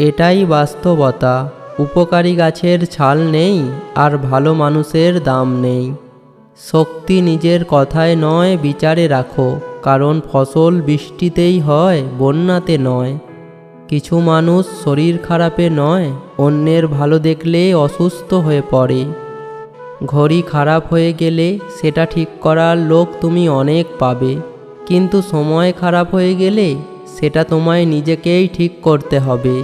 এটাই বাস্তবতা। উপকারী গাছের ছাল নেই আর ভালো মানুষের দাম নেই। শক্তি নিজের কথায় নয়, বিচারে রাখো, কারণ ফসল বৃষ্টিতেই হয়, বন্যাতে নয়। কিছু মানুষ শরীর খারাপে নয়, অন্যের ভালো দেখলে অসুস্থ হয়ে পড়ে। ঘড়ি খারাপ হয়ে গেলে সেটা ঠিক করার লোক তুমি অনেক পাবে, কিন্তু সময় খারাপ হয়ে গেলে সেটা তোমায় নিজেকেই ঠিক করতে হবে।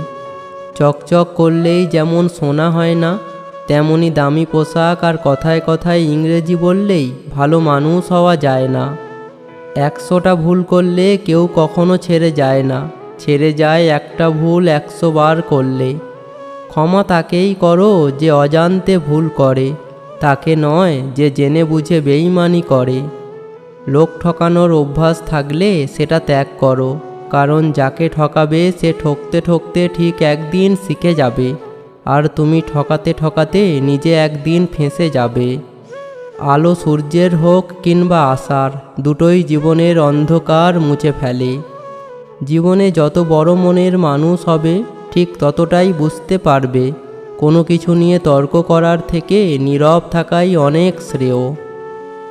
চকচক করলেই যেমন সোনা হয় না, তেমনি দামি পোশাক আর কথায় কথায় ইংরেজি বললেই ভালো মানুষ হওয়া যায় না। একশোটা ভুল করলে কেউ কখনো ছেড়ে যায় না, ছেড়ে যায় একটা ভুল একশো বার করলে। ক্ষমা তাকেই করো যে অজান্তে ভুল করে, তাকে নয় যে জেনে বুঝে বেইমানি করে। লোক ঠকানোর অভ্যাস থাকলে সেটা ত্যাগ করো। কারণ যাকে ঠকাবে সে ঠকতে ঠকতে ঠিক একদিন শিখে যাবে। আর তুমি ঠকাতে ঠকাতে নিজে একদিন ফেঁসে যাবে। আলো সূর্যের হোক কিংবা আশার দুটোই জীবনের অন্ধকার মুছে ফেলে। জীবনে যত বড় মনের মানুষ হবে, ঠিক ততটাই বুঝতে পারবে। কোনো কিছু নিয়ে তর্ক করার থেকে নীরব থাকাই অনেক শ্রেয়।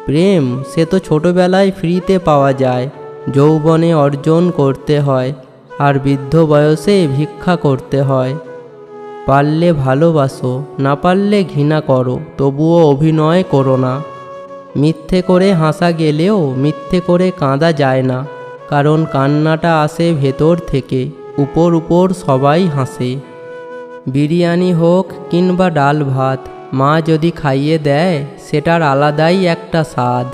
প্রেম, সে তো ছোটোবেলায় ফ্রিতে পাওয়া যায়। যৌবনে অর্জন করতে হয়, আর বৃদ্ধ বয়সে ভিক্ষা করতে হয়। পারলে ভালোবাসো, না পারলে ঘৃণা করো, তবুও অভিনয় করো না। মিথ্যে করে হাসা গেলেও মিথ্যে করে কাঁদা যায় না, কারণ কান্নাটা আসে ভেতর থেকে, উপর উপর সবাই হাসে। বিরিয়ানি হোক কিংবা ডাল ভাত, মা যদি খাইয়ে দেয়, সেটার আলাদাই একটা স্বাদ।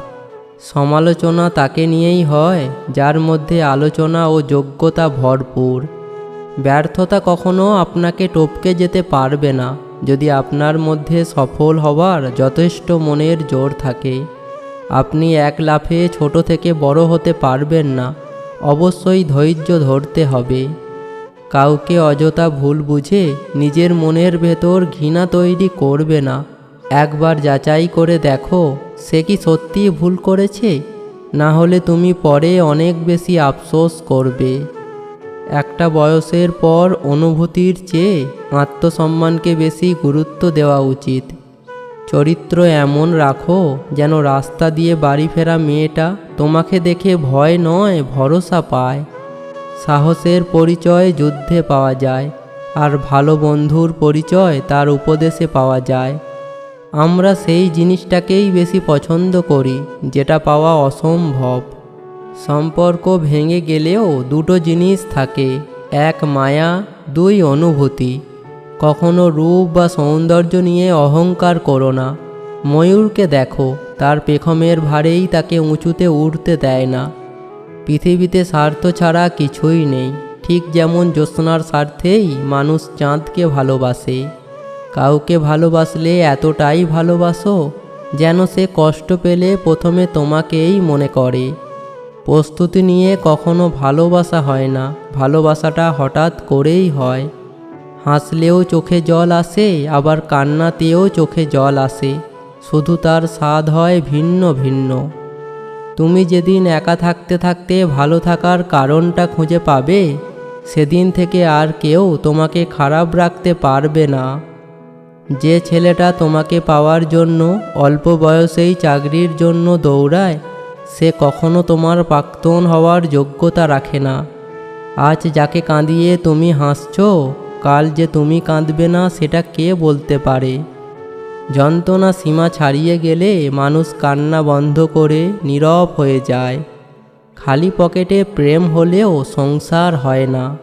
সমালোচনা তাকে নিয়েই হয়, যার মধ্যে আলোচনা ও যোগ্যতা ভরপুর। ব্যর্থতা কখনো আপনাকে টপকে যেতে পারবে না, যদি আপনার মধ্যে সফল হওয়ার যথেষ্ট মনের জোর থাকে। আপনি এক লাফে ছোট থেকে বড় হতে পারবেন না, অবশ্যই ধৈর্য ধরতে হবে। কাউকে অযথা ভুল বুঝে নিজের মনের ভেতর ঘৃণা তৈরি করবে না। একবার যাচাই করে দেখো সে কি সত্যিই ভুল করেছে? না হলে তুমি পরে অনেক বেশি আফসোস করবে। একটা বয়সের পর অনুভূতির চেয়ে আত্মসম্মানকে বেশি গুরুত্ব দেওয়া উচিত। চরিত্র এমন রাখো যেন রাস্তা দিয়ে বাড়ি ফেরা মেয়েটা তোমাকে দেখে ভয় নয়, ভরসা পায়। সাহসের পরিচয় যুদ্ধে পাওয়া যায়, আর ভালো বন্ধুর পরিচয় তার উপদেশে পাওয়া যায়। আমরা সেই জিনিসটাকেই বেশি পছন্দ করি, যেটা পাওয়া অসম্ভব। সম্পর্ক ভেঙে গেলেও দুটো জিনিস থাকে, এক মায়া, দুই অনুভূতি। কখনো রূপ বা সৌন্দর্য নিয়ে অহংকার করো না। ময়ূরকে দেখো, তার পেখমের ভারেই তাকে উঁচুতে উঠতে দেয় না। পৃথিবীতে স্বার্থ ছাড়া কিছুই নেই, ঠিক যেমন জ্যোৎস্নার স্বার্থেই মানুষ চাঁদকে ভালোবাসে। কাউকে ভালোবাসলে এতটাই ভালোবাসো যেন সে কষ্ট পেলে প্রথমে তোমাকেই মনে করে। প্রস্তুতি নিয়ে কখনো ভালোবাসা হয় না, ভালোবাসাটা হঠাৎ করেই হয়। হাসলেও চোখে জল আসে, আবার কান্নাতেও চোখে জল আসে। শুধু তার স্বাদ হয় ভিন্ন ভিন্ন। তুমি যেদিন একা থাকতে থাকতে ভালো থাকার কারণটা খুঁজে পাবে, সেদিন থেকে আর কেউ তোমাকে খারাপ রাখতে পারবে না। যে ছেলেটা তোমাকে পাওয়ার জন্য অল্প বয়সেই চাকরির জন্য দৌড়ায়, সে কখনো তোমার প্রাক্তন হওয়ার যোগ্যতা রাখে না। আজ যাকে কাঁদিয়ে তুমি হাসছো, কাল যে তুমি কাঁদবে না সেটা কে বলতে পারে? যন্ত্রণা সীমা ছাড়িয়ে গেলে মানুষ কান্না বন্ধ করে নীরব হয়ে যায়। খালি পকেটে প্রেম হলেও সংসার হয় না।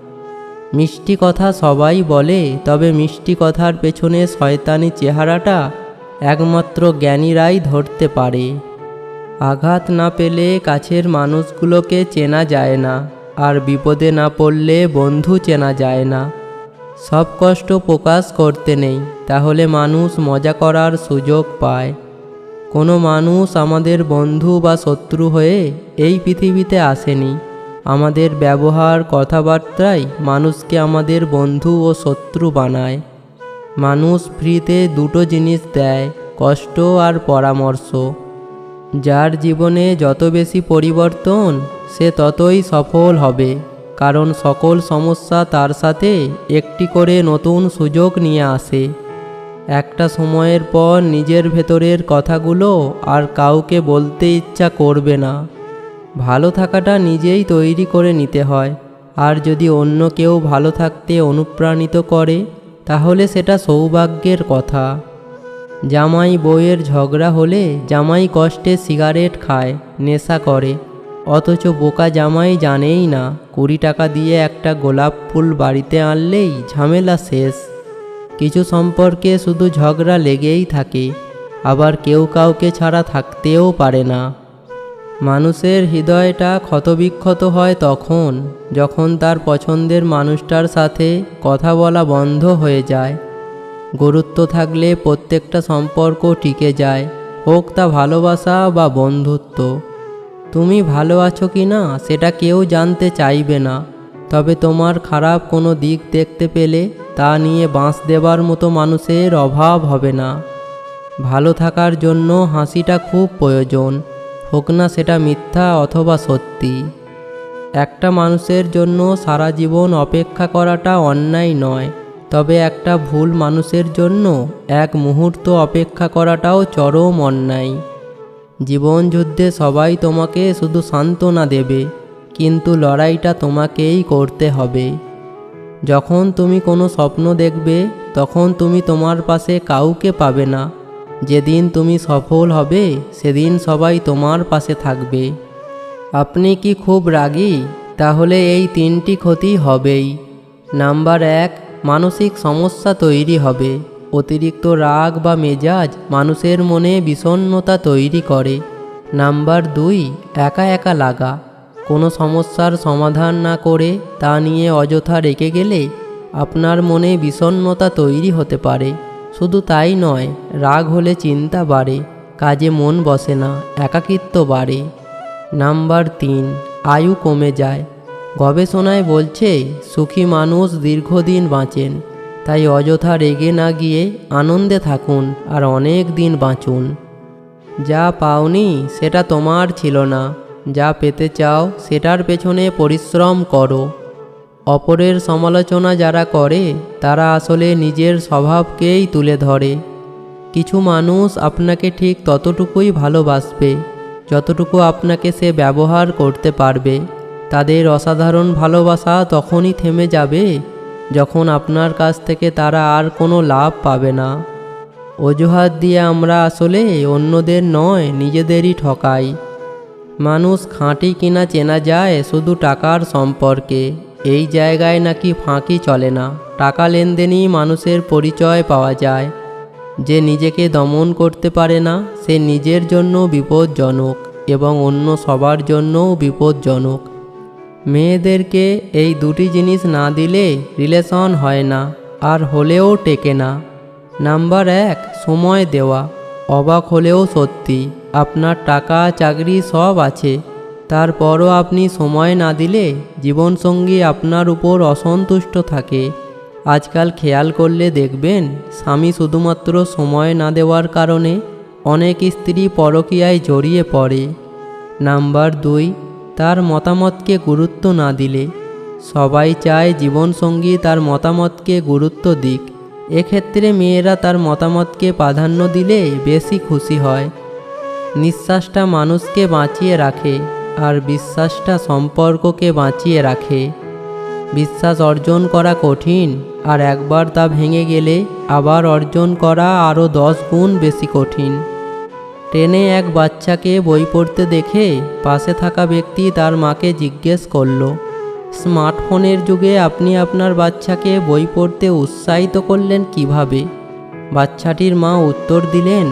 মিষ্টি কথা সবাই বলে, তবে মিষ্টি কথার পেছনে শয়তানি চেহারাটা একমাত্র জ্ঞানীরাই ধরতে পারে। আঘাত না পেলে কাছের মানুষগুলোকে চেনা যায় না, আর বিপদে না পড়লে বন্ধু চেনা যায় না। সব কষ্ট প্রকাশ করতে নেই, তাহলে মানুষ মজা করার সুযোগ পায়। কোনো মানুষ আমাদের বন্ধু বা শত্রু হয়ে এই পৃথিবীতে আসেনি। আমাদের ব্যবহার কথাবার্তাই মানুষকে আমাদের বন্ধু ও শত্রু বানায়। মানুষ ফ্রিতে দুটো জিনিস দেয়, কষ্ট আর পরামর্শ। যার জীবনে যত বেশি পরিবর্তন, সে ততই সফল হবে। কারণ সকল সমস্যা তার সাথে একটি করে নতুন সুযোগ নিয়ে আসে। একটা সময়ের পর নিজের ভেতরের কথাগুলো আর কাউকে বলতে ইচ্ছা করবে না। ভালো থাকাটা নিজেই তৈরি করে নিতে হয়। আর যদি অন্য কেউ ভালো থাকতে অনুপ্রাণিত করে, তাহলে সেটা সৌভাগ্যের কথা। জামাই বউয়ের ঝগড়া হলে জামাই কষ্টে সিগারেট খায়, নেশা করে। অথচ বোকা জামাই জানেই না, কুড়ি টাকা দিয়ে একটা গোলাপ ফুল বাড়িতে আনলেই ঝামেলা শেষ। কিছু সম্পর্কে শুধু ঝগড়া লেগেই থাকে, আবার কেউ কাউকে ছাড়া থাকতেও পারে না। মানুষের হৃদয়টা ক্ষতবিক্ষত হয় তখন, যখন তার পছন্দের মানুষটার সাথে কথা বলা বন্ধ হয়ে যায়। গুরুত্ব থাকলে প্রত্যেকটা সম্পর্ক টিকে যায়, হোক তা ভালোবাসা বা বন্ধুত্ব। তুমি ভালো আছো কি না, সেটা কেউ জানতে চাইবে না। তবে তোমার খারাপ কোনো দিক দেখতে পেলে তা নিয়ে বাঁশ দেবার মতো মানুষের অভাব হবে না। ভালো থাকার জন্য হাসিটা খুব প্রয়োজন। হোক না সেটা মিথ্যা অথবা সত্যি। একটা মানুষের জন্য সারা জীবন অপেক্ষা করাটা অন্যায় নয়, তবে একটা ভুল মানুষের জন্য এক মুহূর্ত অপেক্ষা করাটাও চরম অন্যায়। জীবন যুদ্ধে সবাই তোমাকে শুধু সান্ত্বনা দেবে, কিন্তু লড়াইটা তোমাকেই করতে হবে। যখন তুমি কোনো স্বপ্ন দেখবে, তখন তুমি তোমার পাশে কাউকে পাবে না। যেদিন তুমি সফল হবে, সেদিন সবাই তোমার পাশে থাকবে। আপনি কি খুব রাগী? তাহলে এই তিনটি ক্ষতি হবেই। নাম্বার এক, মানসিক সমস্যা তৈরি হবে। অতিরিক্ত রাগ বা মেজাজ মানুষের মনে বিষণ্ণতা তৈরি করে। নাম্বার দুই, একা একা লাগা। কোনো সমস্যার সমাধান না করে তা নিয়ে অযথা রেখে গেলে আপনার মনে বিষণ্ণতা তৈরি হতে পারে। শুধু তাই নয়, রাগ হলে চিন্তা বাড়ে, কাজে মন বসে না, একাকিত্ব বাড়ে। নাম্বার তিন, আয়ু কমে যায়। গবেষণায় বলছে, সুখী মানুষ দীর্ঘদিন বাঁচেন, তাই অযথা রেগে না গিয়ে আনন্দে থাকুন আর অনেক দিন বাঁচুন। যা পাওনি সেটা তোমার ছিল না, যা পেতে চাও সেটার পেছনে পরিশ্রম করো। অপরের সমালোচনা যারা করে, তারা আসলে নিজের স্বভাবকেই তুলে ধরে। কিছু মানুষ আপনাকে ঠিক ততটুকুই ভালোবাসবে, যতটুকু আপনাকে সে ব্যবহার করতে পারবে। তাদের অসাধারণ ভালোবাসা তখনই থেমে যাবে, যখন আপনার কাছ থেকে তারা আর কোনো লাভ পাবে না। অজুহাত দিয়ে আমরা আসলে অন্যদের নয়, নিজেদেরই ঠকাই। মানুষ খাঁটি কিনা চেনা যায় শুধু টাকার সম্পর্কে। এই জায়গায় নাকি ফাঁকি চলে না। টাকা লেনদেনই মানুষের পরিচয় পাওয়া যায়। যে নিজেকে দমন করতে পারে না, সে নিজের জন্য বিপজ্জনক এবং অন্য সবার জন্যও বিপজ্জনক। মেয়েদেরকে এই দুটি জিনিস না দিলে রিলেশন হয় না, আর হলেও টেকে না। নাম্বার এক, সময় দেওয়া। অবাক হলেও সত্যি, আপনার টাকা, চাকরি সব আছে। তারপরও আপনি সময় না দিলে জীবনসঙ্গী আপনার উপর অসন্তুষ্ট থাকে। আজকাল খেয়াল করলে দেখবেন, স্বামী শুধুমাত্র সময় না দেওয়ার কারণে অনেক স্ত্রী পরকীয়ায় জড়িয়ে পড়ে। নাম্বার দুই, তার মতামতকে গুরুত্ব না দিলে। সবাই চায় জীবনসঙ্গী তার মতামতকে গুরুত্ব দিক। এক্ষেত্রে মেয়েরা তার মতামতকে প্রাধান্য দিলে বেশি খুশি হয়। নিঃশ্বাসটা মানুষকে বাঁচিয়ে রাখে। আর বিশ্বাসটা সম্পর্ককে বাঁচিয়ে রাখে। বিশ্বাস অর্জন করা কঠিন, আর একবার তা ভেঙে গেলে আবার অর্জন করা আরও দশ গুণ বেশি কঠিন। ট্রেনে এক বাচ্চাকে বই পড়তে দেখে পাশে থাকা ব্যক্তি তার মাকে জিজ্ঞেস করল, স্মার্টফোনের যুগে আপনি আপনার বাচ্চাকে বই পড়তে উৎসাহিত করলেন কীভাবে? বাচ্চাটির মা উত্তর দিলেন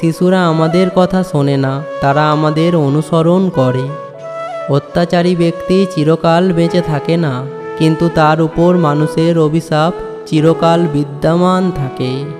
শিশুরা আমাদের কথা শোনে না, তারা আমাদের অনুসরণ করে। অত্যাচারী ব্যক্তি চিরকাল বেঁচে থাকে না, কিন্তু তার উপর মানুষের অভিশাপ চিরকাল বিদ্যমান থাকে।